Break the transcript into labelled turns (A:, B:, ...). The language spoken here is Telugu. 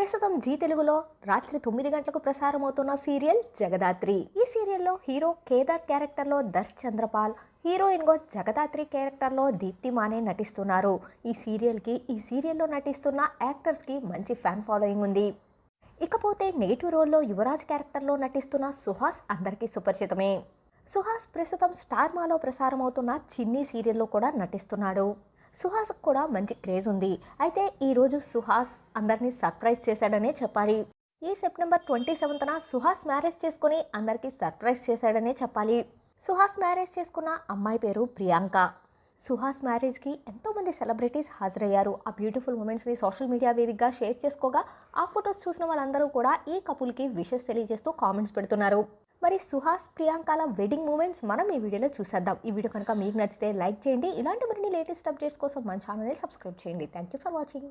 A: ప్రస్తుతం జీ తెలుగులో రాత్రి తొమ్మిది గంటలకు ప్రసారమవుతున్న సీరియల్ జగదాత్రి. ఈ సీరియల్లో హీరో కేదార్ క్యారెక్టర్లో దర్శ్ చంద్రపాల్ హీరోయిన్గా జగదాత్రి క్యారెక్టర్లో దీప్తి మానే నటిస్తున్నారు. ఈ సీరియల్కి ఈ సీరియల్లో నటిస్తున్న యాక్టర్స్కి మంచి ఫ్యాన్ ఫాలోయింగ్ ఉంది. ఇకపోతే నెగిటివ్ రోల్లో యువరాజ్ క్యారెక్టర్లో నటిస్తున్న సుహాస్ అందరికీ సుపరిచితమే. సుహాస్ ప్రస్తుతం స్టార్ మాలో ప్రసారమవుతున్న చిన్ని సీరియల్లో కూడా నటిస్తున్నాడు. సుహాస్ కూడా మంచి క్రేజ్ ఉంది. అయితే ఈరోజు సుహాస్ అందరినీ సర్ప్రైజ్ చేశాడనే చెప్పాలి. ఈ సెప్టెంబర్ ట్వంటీ సెవెంత్న సుహాస్ మ్యారేజ్ చేసుకుని అందరికీ సర్ప్రైజ్ చేశాడనే చెప్పాలి. సుహాస్ మ్యారేజ్ చేసుకున్న అమ్మాయి పేరు ప్రియాంక. సుహాస్ మ్యారేజ్కి ఎంతోమంది సెలబ్రిటీస్ హాజరయ్యారు. ఆ బ్యూటిఫుల్ మూమెంట్స్ని సోషల్ మీడియా వేదికగా షేర్ చేసుకోగా ఆ ఫొటోస్ చూసిన వాళ్ళందరూ కూడా ఈ కపుల్కి విషెస్ తెలియజేస్తూ కామెంట్స్ పెడుతున్నారు. మరి సుహాస్ ప్రియాంకల వెడ్డింగ్ మూమెంట్స్ మనం ఈ వీడియోలో చూసేద్దాం. ఈ వీడియో కనుక మీకు నచ్చితే లైక్ చేయండి. ఇలాంటి మరిన్ని లేటెస్ట్ అప్డేట్స్ కోసం మన ఛానల్ని సబ్స్క్రైబ్ చేయండి. Thank you for watching